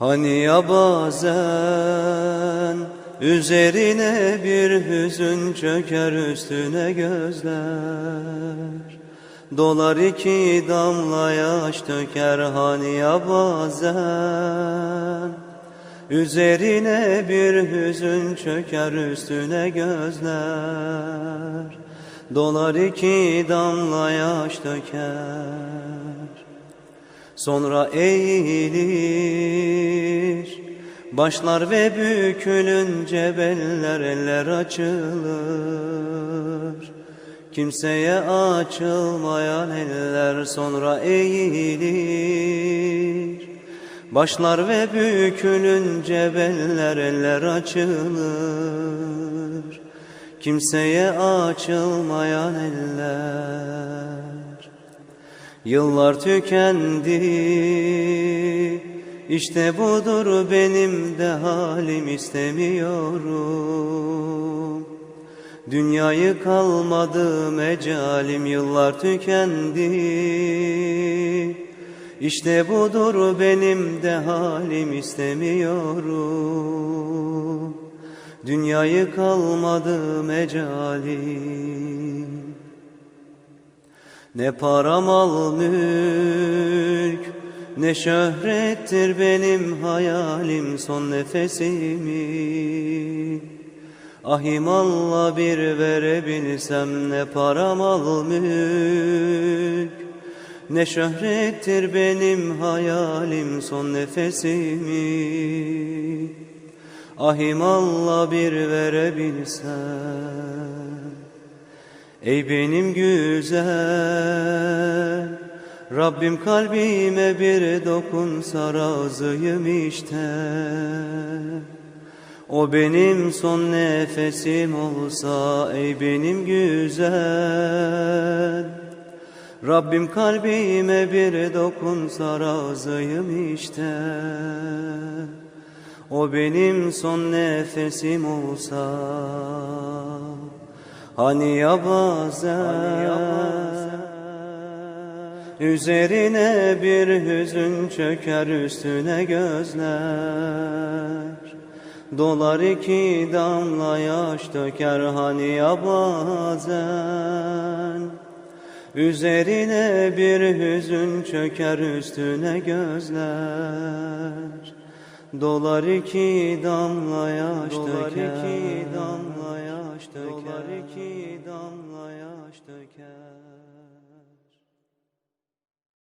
Hani ya bazen üzerine bir hüzün çöker üstüne gözler. Dolar iki damla yaş döker hani ya bazen Üzerine bir hüzün çöker üstüne gözler. Dolar iki damla yaş döker Sonra eğilir. Başlar ve bükülünce beller eller açılır. Kimseye açılmayan eller sonra eğilir. Başlar ve bükülünce beller eller açılır. Kimseye açılmayan eller Yıllar tükendi. İşte budur benim de halim istemiyorum. Dünyayı kalmadı mecalim yıllar tükendi. İşte budur benim de halim istemiyorum. Dünyayı kalmadı mecalim ne param al mülk Ne şöhrettir benim hayalim son nefesimi. Ahimallah bir verebilsem ne param al mülk Ne şöhrettir benim hayalim son nefesimi. Ahimallah bir verebilsem Ey benim güzel Rabbim kalbime bir dokunsa razıyım işte. O benim son nefesim olsa ey benim güzel Rabbim kalbime bir dokunsa razıyım işte. O benim son nefesim olsa Hani ya bazen Üzerine bir hüzün çöker üstüne gözler. Dolar iki damla yaş döker hani ya bazen Üzerine bir hüzün çöker üstüne gözler. Dolar iki damla yaş döker iki damla yaş döker. Dolar iki damla yaş döker.